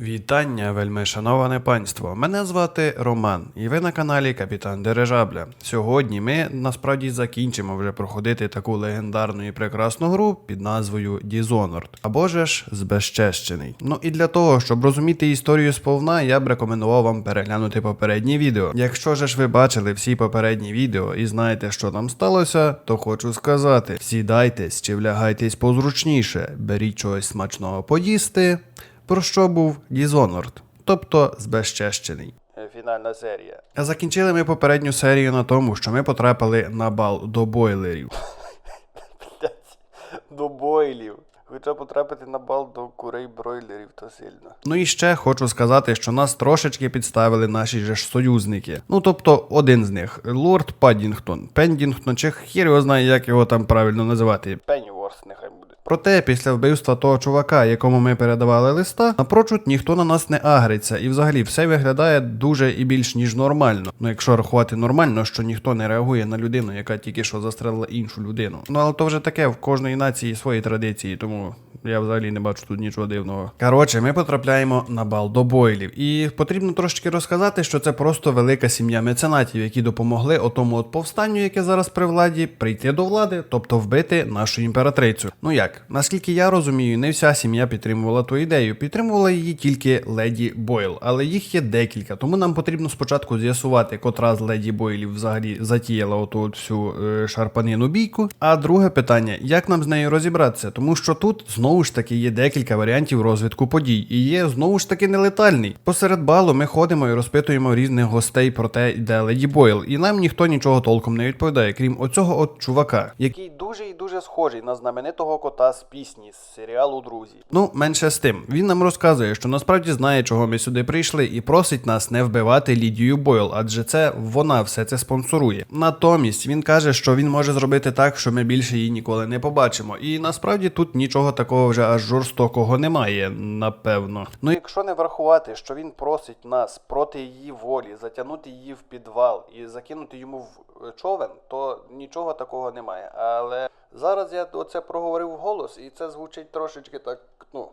Вітання, вельми шановане панство. Мене звати Роман, і ви на каналі Капітан Дирижабля. Сьогодні ми насправді закінчимо вже проходити таку легендарну і прекрасну гру під назвою Dishonored, або ж Збезчещений. Ну і для того, щоб розуміти історію сповна, я б рекомендував вам переглянути попереднє відео. Якщо ж ви бачили всі попередні відео і знаєте, що там сталося, то хочу сказати: сідайтесь чи влягайтесь позручніше, беріть чогось смачного поїсти. Про що був Dishonored, тобто збезчещений. Фінальна серія. А закінчили ми попередню серію на тому, що ми потрапили на бал до бойлерів. До бойлів. Хоча потрапити на бал до курей бройлерів, то сильно. Ну і ще хочу сказати, що нас трошечки підставили наші же ж союзники. Ну тобто один з них лорд Паддінгтон, Пендінгтон, чи хір його знає, як його там правильно називати. Пенніворс нехай. Проте, після вбивства того чувака, якому ми передавали листа, напрочуд ніхто на нас не агриться, і взагалі все виглядає дуже і більш ніж нормально. Ну якщо рахувати нормально, що ніхто не реагує на людину, яка тільки що застрелила іншу людину. Ну але то вже таке в кожної нації свої традиції, тому. Я взагалі не бачу тут нічого дивного. Коротше, ми потрапляємо на бал до бойлів. І потрібно трошечки розказати, що це просто велика сім'я меценатів, які допомогли отому от повстанню, яке зараз при владі, прийти до влади, тобто вбити нашу імператрицю. Ну як, наскільки я розумію, не вся сім'я підтримувала ту ідею. Підтримувала її тільки леді Бойл, але їх є декілька. Тому нам потрібно спочатку з'ясувати, котра з леді Бойлів взагалі затіяла оту всю е, шарпанину бійку. А друге питання: як нам з нею розібратися? Тому що тут знову ж таки є декілька варіантів розвитку подій, і є знову ж таки нелетальний. Посеред балу ми ходимо і розпитуємо різних гостей про те, де леді Бойл, і нам ніхто нічого толком не відповідає, крім оцього от чувака. Який дуже і дуже схожий на знаменитого кота з пісні з серіалу Друзі. Ну, менше з тим. Він нам розказує, що насправді знає, чого ми сюди прийшли, і просить нас не вбивати Лідію Бойл, адже це вона все це спонсорує. Натомість він каже, що він може зробити так, що ми більше її ніколи не побачимо. І насправді тут нічого такого вже аж жорстокого немає, напевно. Ну Якщо не врахувати, що він просить нас проти її волі затягнути її в підвал і закинути йому в е, човен, то нічого такого немає. Але зараз я оце проговорив вголос, і це звучить трошечки так, ну,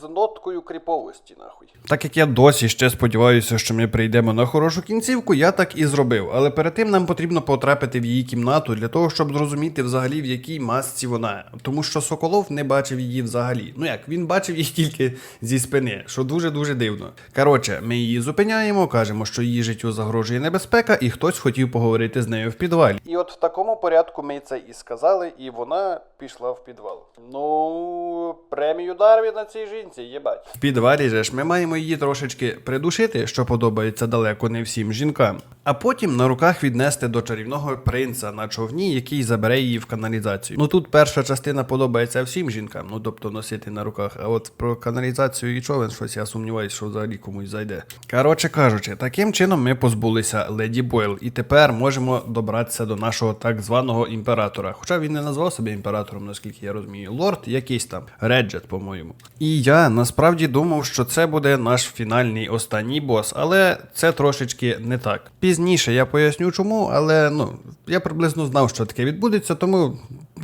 з ноткою кріповості, нахуй. Так як я досі ще сподіваюся, що ми прийдемо на хорошу кінцівку, я так і зробив. Але перед тим нам потрібно потрапити в її кімнату для того, щоб зрозуміти взагалі в якій масці вона. Тому що Соколов не бачив її взагалі. Ну як, він бачив її тільки зі спини, що дуже дуже дивно. Коротше, ми її зупиняємо, кажемо, що її життю загрожує небезпека, і хтось хотів поговорити з нею в підвалі. І от в такому порядку ми це і сказали, і вона пішла в підвал. Ну, премію Дарвіна цій жінці, єбать. В підвалі же ж ми маємо її трошечки придушити, що подобається далеко не всім жінкам, а потім на руках віднести до чарівного принца на човні, який забере її в каналізацію. Ну тут перша частина подобається всім жінкам, ну тобто носити на руках. А от про каналізацію і човен щось я сумніваюся, що взагалі комусь зайде. Коротше кажучи, таким чином ми позбулися леді Бойл, і тепер можемо добратися до нашого так званого імператора. Хоча він не назвав себе імператором, наскільки я розумію. Лорд якийсь там Реджет, по-моєму. І я насправді думав, що це буде наш фінальний останній бос, але це трошечки не так. Пізніше я поясню чому, але ну я приблизно знав, що таке відбудеться, тому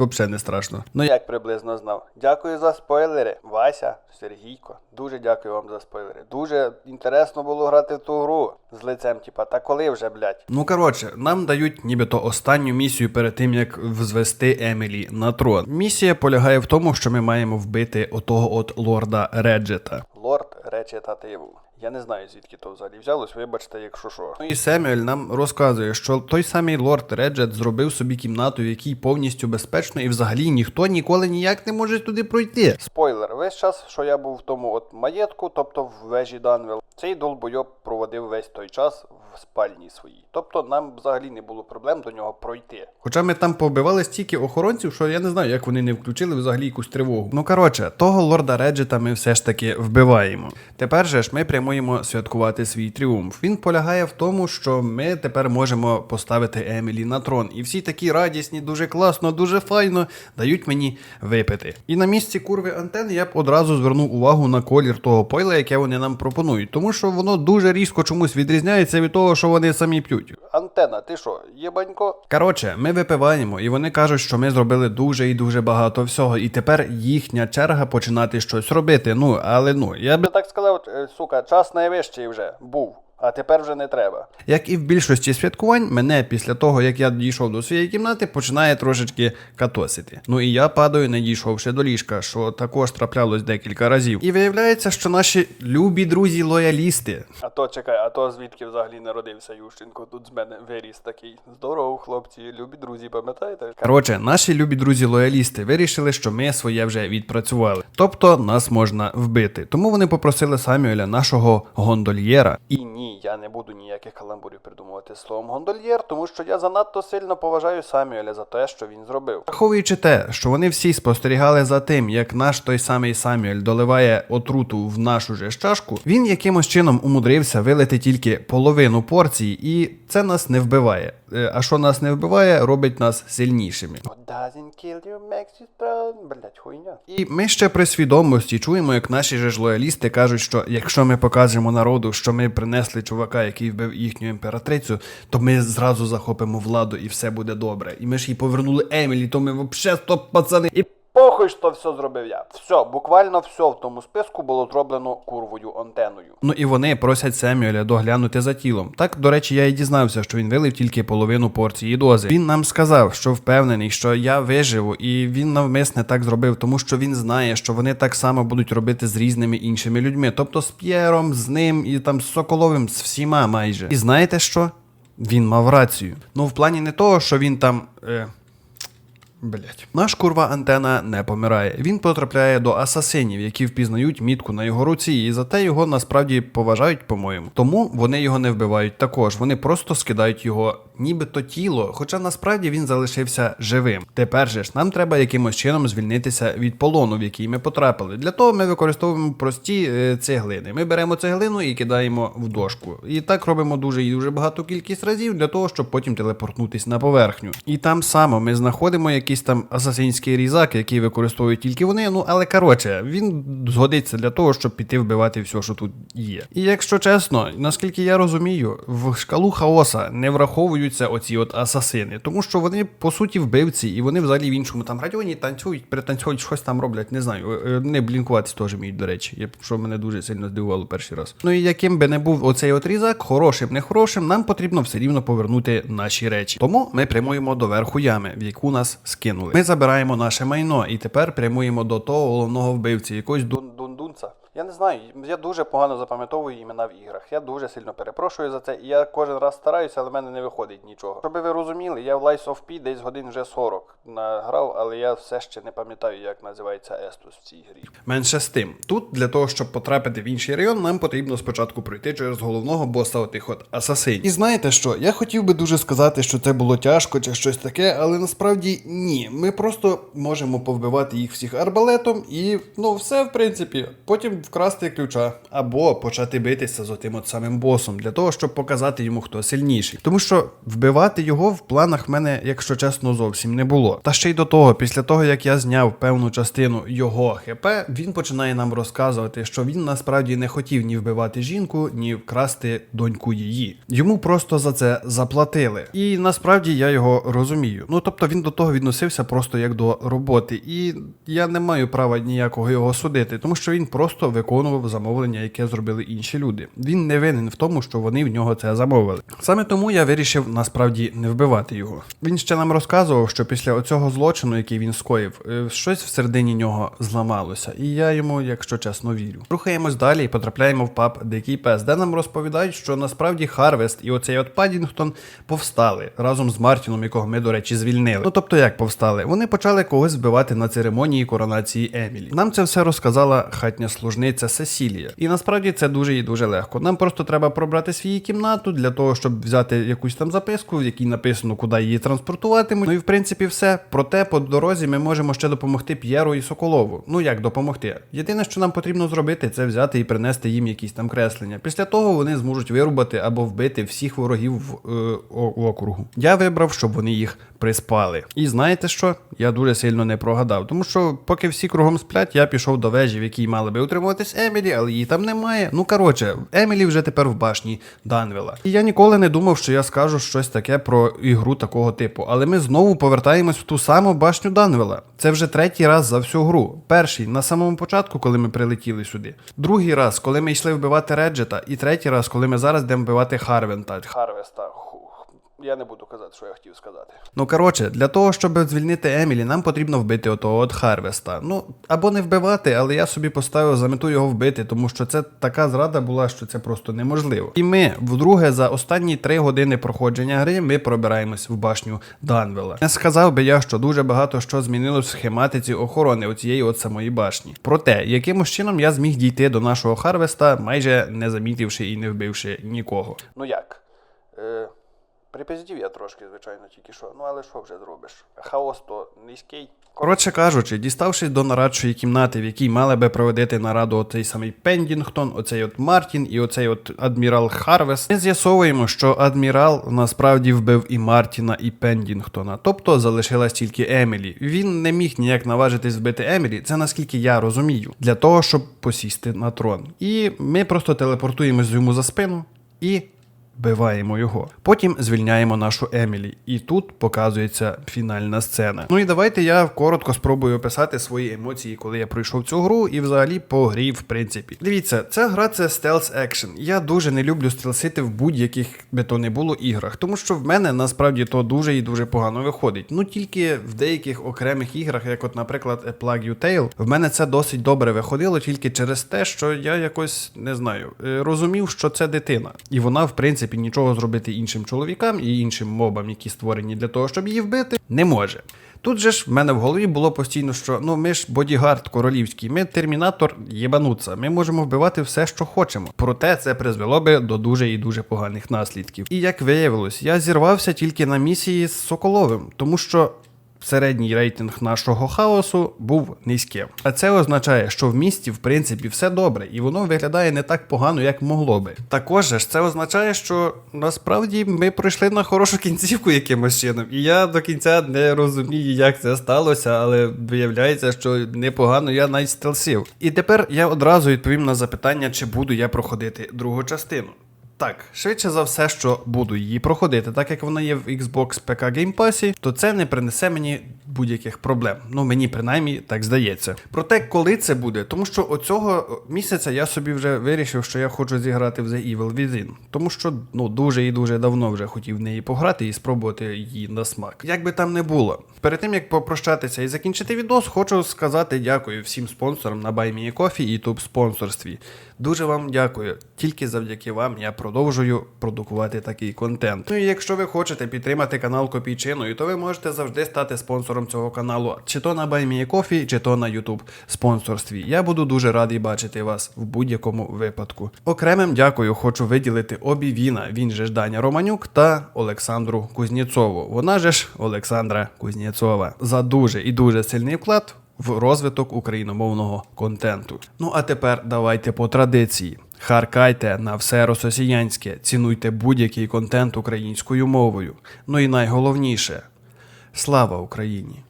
взагалі не страшно. Ну як приблизно знав. Дякую за спойлери. Вася, Сергійко. Дуже дякую вам за спойлери. Дуже інтересно було грати в ту гру з лицем, типа, та коли вже, блядь? Ну коротше, нам дають нібито останню місію перед тим, як взвести Емілі на трон. Місія полягає в тому, що ми маємо вбити отого от лорда Реджета. Лорд речитативу. Я не знаю, звідки то взагалі взялось, вибачте, якщо що. Ну і Семюель нам розказує, що той самий лорд Реджет зробив собі кімнату, в якій повністю безпечно, і взагалі ніхто ніколи ніяк не може туди пройти. Спойлер, весь час, що я був в тому от маєтку, тобто в вежі Данвел, цей долбойоб проводив весь той час в спальні своїй. Тобто нам взагалі не було проблем до нього пройти. Хоча ми там побивали стільки охоронців, що я не знаю, як вони не включили взагалі якусь тривогу. Ну коротше, того лорда Реджета ми все ж таки вбиваємо. Тепер же ж ми прямуємо святкувати свій тріумф. Він полягає в тому, що ми тепер можемо поставити Емілі на трон. І всі такі радісні, дуже класно, дуже файно дають мені випити. І на місці курви антени я б одразу звернув увагу на колір того пойла, яке вони нам пропонують, тому що воно дуже різко чомусь відрізняється від того, що вони самі п'ють. Антена, ти що, єбанько? Коротше, ми випиваємо, і вони кажуть, що ми зробили дуже і дуже багато всього, і тепер їхня черга починати щось робити. Ну, але ну, я би Я так сказав, сказав, е, сука, час найвищий вже був, а тепер вже не треба. Як і в більшості святкувань, мене після того, як я дійшов до своєї кімнати, починає трошечки катосити. Ну і я падаю, не дійшовши до ліжка, що також траплялось декілька разів. І виявляється, що наші любі друзі лоялісти. А то чекай, а то звідки взагалі народився Ющенко? Тут з мене виріс такий. Здорово, хлопці, любі друзі, пам'ятаєте? Коротше, наші любі друзі лоялісти вирішили, що ми своє вже відпрацювали. Тобто нас можна вбити. Тому вони попросили Самюеля, нашого гондольєра, І ні, я не буду ніяких каламбурів придумувати словом гондольєр, тому що я занадто сильно поважаю Самюеля за те, що він зробив. Враховуючи те, що вони всі спостерігали за тим, як наш той самий Самюель доливає отруту в нашу же чашку, він якимось чином умудрився вилити тільки половину порції, і це нас не вбиває. Е, А що нас не вбиває, робить нас сильнішими. Doesn't kill you makes you strong. Блять, хуйня. І ми ще при свідомості чуємо, як наші же ж лоялісти кажуть, що якщо ми покажемо народу, що ми принесли чувака, який вбив їхню імператрицю, то ми зразу захопимо владу і все буде добре. І ми ж їй повернули Емілі, то ми вообще стоп, пацани. І Похуй, що все зробив я. Все, буквально все в тому списку було зроблено курвою антеною. Ну і вони просять Семюеля доглянути за тілом. Так, до речі, я і дізнався, що він вилив тільки половину порції дози. Він нам сказав, що впевнений, що я виживу, і він навмисне так зробив, тому що він знає, що вони так само будуть робити з різними іншими людьми, тобто з П'єром, з ним і там з Соколовим, з всіма майже. І знаєте що? Він мав рацію. Ну, в плані не того, що він там. Е... Блять. Наш курва антена не помирає. Він потрапляє до асасинів, які впізнають мітку на його руці, і зате його насправді поважають, по-моєму. Тому вони його не вбивають також. Вони просто скидають його нібито тіло, хоча насправді він залишився живим. Тепер же ж нам треба якимось чином звільнитися від полону, в який ми потрапили. Для того ми використовуємо прості е, цеглини. Ми беремо цеглину і кидаємо в дошку. І так робимо дуже і дуже багату кількість разів для того, щоб потім телепортнутися на поверхню. І там само ми знаходимо якийсь там асасинський різак, який використовують тільки вони. Ну але коротше, він згодиться для того, щоб піти вбивати все, що тут є. І якщо чесно, наскільки я розумію, в шкалу хаоса не враховуються оці от асасини, тому що вони по суті вбивці, і вони взагалі в іншому там радіоні танцюють, перетанцюють, щось там роблять, не знаю. Е, е, Не блінкуватись теж вміють, до речі, що мене дуже сильно здивувало перший раз. Ну і яким би не був оцей от різак, хорошим, не хорошим, нам потрібно все рівно повернути наші речі. Тому ми прямуємо до верху ями, в яку нас скинули. Ми забираємо наше майно і тепер прямуємо до того головного вбивці, якогось ду... Я не знаю, я дуже погано запам'ятовую імена в іграх. Я дуже сильно перепрошую за це. І я кожен раз стараюся, але в мене не виходить нічого. Щоб ви розуміли, я в Lies of P десь годин вже 40 награв, але я все ще не пам'ятаю, як називається Естус в цій грі. Менше з тим, тут для того, щоб потрапити в інший район, нам потрібно спочатку пройти через головного боса отих от асасинів. І знаєте що? Я хотів би дуже сказати, що це було тяжко чи щось таке, але насправді ні. Ми просто можемо повбивати їх всіх арбалетом і ну все в принципі. Потім вкрасти ключа або почати битися з отим от самим босом для того, щоб показати йому, хто сильніший. Тому що вбивати його в планах мене, якщо чесно, зовсім не було. Та ще й до того, після того як я зняв певну частину його ХП, він починає нам розказувати, що він насправді не хотів ні вбивати жінку, ні вкрасти доньку її. Йому просто за це заплатили. І насправді я його розумію. Ну тобто він до того відносився просто як до роботи, і я не маю права ніякого його судити, тому що він просто виконував замовлення, яке зробили інші люди. Він не винен в тому, що вони в нього це замовили. Саме тому я вирішив насправді не вбивати його. Він ще нам розказував, що після оцього злочину, який він скоїв, е, щось всередині нього зламалося, і я йому, якщо чесно, вірю. Рухаємось далі і потрапляємо в паб Дикий пес, де нам розповідають, що насправді Харвест і оцей от Падінгтон повстали разом з Мартіном, якого ми, до речі, звільнили. Ну тобто, як повстали? Вони почали когось вбивати на церемонії коронації Емілі. Нам це все розказала хатня служниця Сесілія. І насправді це дуже і дуже легко. Нам просто треба пробрати свою кімнату для того, щоб взяти якусь там записку, в якій написано, куди її транспортуватимуть. Ну і в принципі все. Проте по дорозі ми можемо ще допомогти П'єру і Соколову. Ну як допомогти? Єдине, що нам потрібно зробити, це взяти і принести їм якісь там креслення. Після того вони зможуть вирубати або вбити всіх ворогів в е, округу. Я вибрав, щоб вони їх приспали. І знаєте що? Я дуже сильно не прогадав, тому що поки всі кругом сплять, я пішов до вежі, в якій мали би утримувати познайомитись Емілі, але її там немає. Ну коротше, Емілі вже тепер в башні Данвела. І я ніколи не думав, що я скажу щось таке про ігру такого типу. Але ми знову повертаємось в ту саму башню Данвела. Це вже третій раз за всю гру. Перший на самому початку, коли ми прилетіли сюди. Другий раз, коли ми йшли вбивати Реджета, і третій раз, коли ми зараз йдемо вбивати Харвента. Харвеста. Я не буду казати, що я хотів сказати. Ну коротше, для того, щоб звільнити Емілі, нам потрібно вбити отого от Харвеста. Ну або не вбивати, але я собі поставив за мету його вбити, тому що це така зрада була, що це просто неможливо. І ми, вдруге, за останні три години проходження гри, ми пробираємось в башню Данвела. Не сказав би я, що дуже багато що змінилось в схематиці охорони оцієї от самої башні. Проте, якимось чином я зміг дійти до нашого Харвеста, майже не замітивши і не вбивши нікого. Ну як? Е, припиздів я трошки, звичайно, тільки що. Ну але що вже зробиш? Хаос то низький. Коротше кажучи, діставшись до нарадчої кімнати, в якій мали би проводити нараду оцей самий Пендінгтон, оцей от Мартін і оцей от адмірал Харвес, ми з'ясовуємо, що адмірал насправді вбив і Мартіна, і Пендінгтона, тобто залишилась тільки Емілі. Він не міг ніяк наважитись вбити Емілі, це наскільки я розумію, для того, щоб посісти на трон. І ми просто телепортуємось йому за спину і Вбиваємо його. Потім звільняємо нашу Емілі, і тут показується фінальна сцена. Ну і давайте я коротко спробую описати свої емоції, коли я пройшов цю гру, і взагалі по грі, в принципі. Дивіться, ця гра це стелс екшен. Я дуже не люблю стелсити в будь-яких би то не було іграх, тому що в мене насправді то дуже і дуже погано виходить. Ну тільки в деяких окремих іграх, як от, наприклад, A Plague You Tale, в мене це досить добре виходило тільки через те, що я якось не знаю, е, розумів, що це дитина, і вона, в принципі, нічого зробити іншим чоловікам і іншим мобам, які створені для того, щоб її вбити, не може. Тут же ж в мене в голові було постійно, що ну ми ж бодігард королівський, ми термінатор єбануться, ми можемо вбивати все, що хочемо. Проте це призвело би до дуже і дуже поганих наслідків. І як виявилось, я зірвався тільки на місії з Соколовим, тому що середній рейтинг нашого хаосу був низьким. А це означає, що в місті в принципі все добре, і воно виглядає не так погано, як могло би. Також ж це означає, що насправді ми пройшли на хорошу кінцівку якимось чином. І я до кінця не розумію, як це сталося, але виявляється, що непогано я навіть стелсив. І тепер я одразу відповім на запитання, чи буду я проходити другу частину. Так, швидше за все, що буду її проходити, так як вона є в Xbox PK Game Pass, то це не принесе мені будь-яких проблем. Ну мені принаймні так здається. Проте, коли це буде, тому що оцього місяця я собі вже вирішив, що я хочу зіграти в The Evil Within. Тому що ну дуже і дуже давно вже хотів в неї пограти і спробувати її на смак. Як би там не було. Перед тим як попрощатися і закінчити відос, хочу сказати дякую всім спонсорам на BuyMeACoffee і YouTube спонсорстві. Дуже вам дякую. Тільки завдяки вам я продовжую продукувати такий контент. Ну і якщо ви хочете підтримати канал Копійчиною, то ви можете завжди стати спонсором цього каналу, чи то на BuyMeACoffee, чи то на YouTube спонсорстві. Я буду дуже радий бачити вас в будь-якому випадку. Окремим дякую хочу виділити Обі Віна, він же ж Даня Романюк та Олександру Кузнєцову. Вона же ж Олександра Кузнєцова за дуже і дуже сильний вклад в розвиток україномовного контенту. Ну а тепер давайте по традиції. Харкайте на все рососіянське, цінуйте будь-який контент українською мовою. Ну і найголовніше слава Україні!